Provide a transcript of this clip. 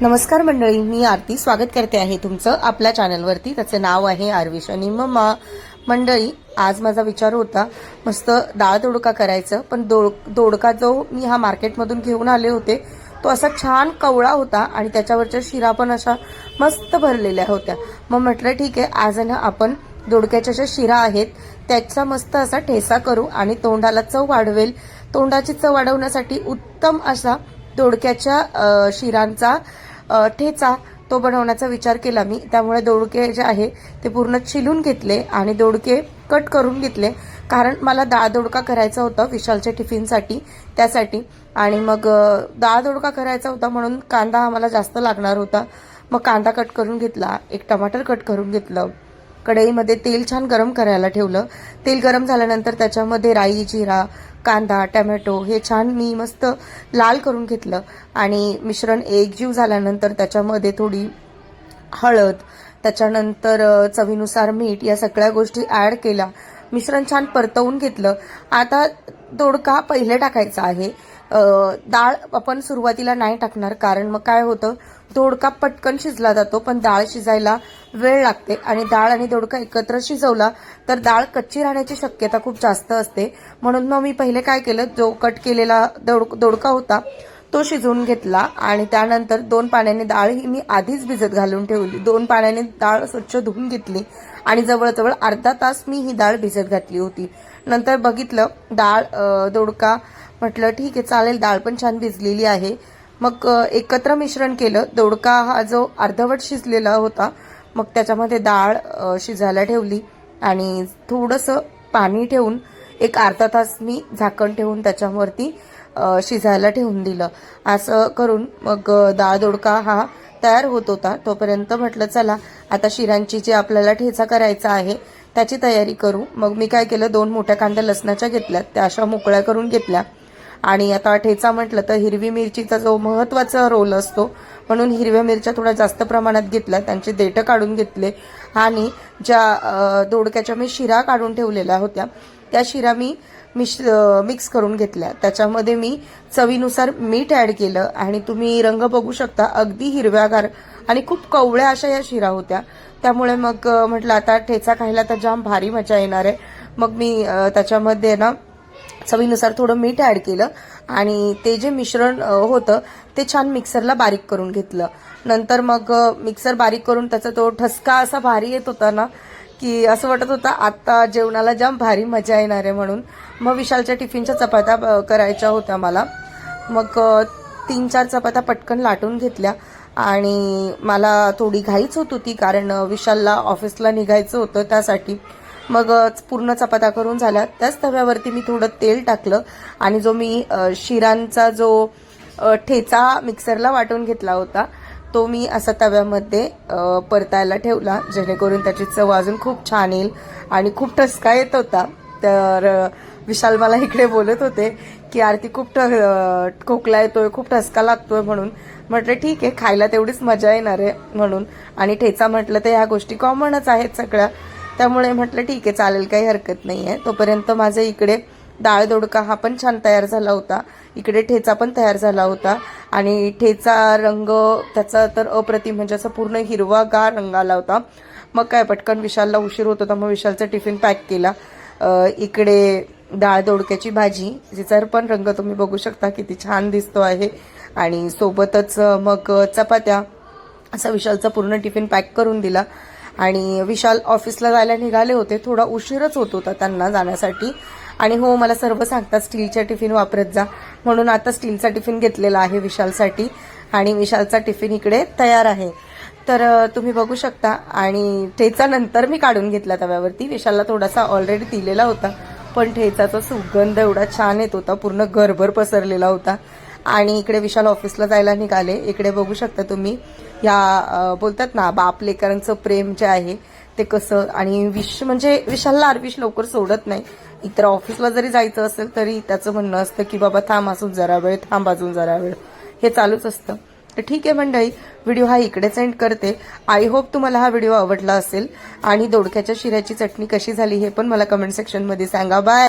नमस्कार मंडळी मी आरती. स्वागत करते आहे तुमचं आपल्या चॅनलवरती. त्याचं नाव आहे आरविश आणि मम्मा. मंडळी आज माझा विचार होता मस्त डाळ दोडका करायचं पण दोड दोडका जो मी हा मार्केटमधून घेऊन आले होते तो असा छान कवळा होता आणि त्याच्यावरच्या शिरा पण अशा मस्त भरलेल्या होत्या. मग म्हटलं ठीक आहे आज आहे ना आपण दोडक्याच्या ज्या शिरा आहेत त्याचा मस्त असा ठेसा करू आणि तोंडाला चव वाढवेल. तोंडाची चव वाढवण्यासाठी उत्तम असा दोडक्याच्या शिरांचा ठेचा तो बनवण्याचा विचार केला मी. त्यामुळे दोडके जे आहे ते पूर्ण चिलून घेतले आणि दोडके कट करून घेतले. कारण मला डाळ दोडका करायचा होता विशालच्या टिफिनसाठी त्यासाठी. आणि मग दाळ डाळ दोडका करायचा होता म्हणून कांदा आम्हाला जास्त लागणार होता. मग कांदा कट करून घेतला एक टमाटर कट करून घेतलं. कढईमध्ये तेल छान गरम करायला ठेवलं. तेल गरम झाल्यानंतर त्याच्यामध्ये राई जिरा कांदा टमॅटो हे छान मी मस्त लाल करून घेतलं. आणि मिश्रण एकजीव झाल्यानंतर त्याच्यामध्ये थोडी हळद त्याच्यानंतर चवीनुसार मीठ या सगळ्या गोष्टी ॲड केल्या. मिश्रण छान परतवून घेतलं. आता दोडका पहिले टाकायचा आहे. डाळ आपण सुरुवातीला नाही टाकणार कारण मग काय होतं दोडका पटकन शिजला जातो पण डाळ शिजायला वेळ लागते आणि डाळ आणि दोडका एकत्र शिजवला तर डाळ कच्ची राहण्याची शक्यता खूप जास्त असते. म्हणून मग मी पहिले काय केलं जो कट केलेला दोड दोडका होता तो शिजवून घेतला आणि त्यानंतर दोन पाण्याने डाळ ही मी आधीच भिजत घालून ठेवली. दोन पाण्याने डाळ स्वच्छ धुवून घेतली आणि जवळजवळ अर्धा तास मी ही डाळ भिजत घातली होती. नंतर बघितलं डाळ दोडका म्हटलं ठीक आहे चालेल डाळ पण छान भिजलेली आहे. मग एकत्र मिश्रण केलं. दोडका हा जो अर्धवट शिजलेला होता मग त्याच्यामध्ये डाळ शिजायला ठेवली आणि थोडंसं पाणी ठेवून एक अर्धा तास मी झाकण ठेवून त्याच्यावरती शिजायला ठेवून दिलं. असं करून मग डाळ दोडका हा तयार होत होता. तोपर्यंत म्हटलं चला आता शिरांची जी आपल्याला ठेचा करायचा आहे त्याची तयारी करू. मग मी काय केलं दोन मोठ्या कांद्या लसणाच्या घेतल्या त्या अशा मोकळ्या करून घेतल्या. आणि आता ठेचा म्हटलं तर हिरवी मिरचीचा जो महत्त्वाचा रोल असतो म्हणून हिरव्या मिरच्या थोड्या जास्त प्रमाणात घेतल्या त्यांचे देठं काढून घेतले आणि ज्या दोडक्याच्या मी शिरा काढून ठेवलेल्या होत्या त्या शिरा मी मिश मिक्स करून घेतल्या. त्याच्यामध्ये मी चवीनुसार मीठ ॲड केलं आणि तुम्ही रंग बघू शकता अगदी हिरव्यागार आणि खूप कवळ्या अशा या शिरा होत्या. त्यामुळे मग म्हटलं आता ठेचा खायला तर जाम भारी मजा येणार आहे. मग मी त्याच्यामध्ये ना चवीनुसार थोडं मीठ ॲड केलं आणि ते जे मिश्रण होतं ते छान मिक्सरला बारीक करून घेतलं. नंतर मग मिक्सर बारीक करून त्याचा तो ठसका असा भारी येत होता ना की असं वाटत होतं आत्ता जेवणाला जाम भारी मजा येणार आहे म्हणून. मग विशालच्या टिफिनच्या चपात्या करायच्या होत्या मला. मग तीन चार चपात्या पटकन लाटून घेतल्या आणि मला थोडी घाईच होत होती कारण विशालला ऑफिसला निघायचं होतं त्यासाठी. मग पूर्ण चपात्या करून झाल्या. त्याच तव्यावरती मी थोडं तेल टाकलं आणि जो मी शिरांचा जो ठेचा मिक्सरला वाटून घेतला होता तो मी असा तव्यामध्ये परतायला ठेवला जेणेकरून त्याची चव अजून खूप छान येईल आणि खूप ठसका येत होता. तर विशाल मला इकडे बोलत होते की आरती खूप ठ खोकला येतोय खूप ठसका लागतोय म्हणून. म्हटलं ठीक आहे खायला तेवढीच मजा येणार आहे म्हणून. आणि ठेचा म्हटलं तर ह्या गोष्टी कॉमनच आहेत सगळ्या. त्यामुळे म्हटलं ठीक आहे चालेल काही हरकत नाही आहे तोपर्यंत माझं इकडे डाळ दोडका हा पण छान तयार झाला होता. इकडे ठेचा पण तयार झाला होता. आणि ठेचा रंग त्याचा तर अप्रतिम म्हणजे असं पूर्ण हिरवागार रंग आला होता. मग काय पटकन विशालला उशीर होत होता मग विशालचा टिफिन पॅक केला. इकडे डाळ दोडक्याची भाजी जिचा पण रंग तुम्ही बघू शकता किती छान दिसतो आहे. आणि सोबतच मग चपात्या असा विशालचा पूर्ण टिफिन पॅक करून दिला. आणि विशाल ऑफिसला जायला निघाले होते. थोडा उशीरच होत होता त्यांना जाण्यासाठी. आणि हो मला सर्व सांगतात स्टीलच्या टिफिन वापरत जा. म्हणून आता स्टीलचा टिफिन घेतलेला आहे विशालसाठी. आणि विशालचा टिफिन इकडे तयार आहे. तर तुम्ही बघू शकता. आणि ठेचा नंतर मी काढून घेतला तव्यावरती. विशालला थोडासा ऑलरेडी दिलेला होता. पण ठेचाचा सुगंध एवढा छान येत होता. पूर्ण घरभर पसरलेला होता. आणि इकडे विशाल ऑफिसला जायला निघाले. इकडे बघू शकता तुम्ही. या बोलतात ना बाप लेकरांचं प्रेम जे आहे ते कसं आणि विश म्हणजे विशालला आरविश लवकर सोडत नाही. इतर ऑफिसला जरी जायचं असेल तरी त्याचं म्हणणं असतं की बाबा थांब अजून जरा वेळ थांब अजून जरा वेळ. हे चालूच असतं. तर ठीक आहे मंडळी व्हिडिओ हा इकडे सेंड करते. आय होप तुम्हाला हा व्हिडिओ आवडला असेल. आणि दोडक्याच्या शिऱ्याची चटणी कशी झाली हे पण मला कमेंट सेक्शनमध्ये सांगा. बाय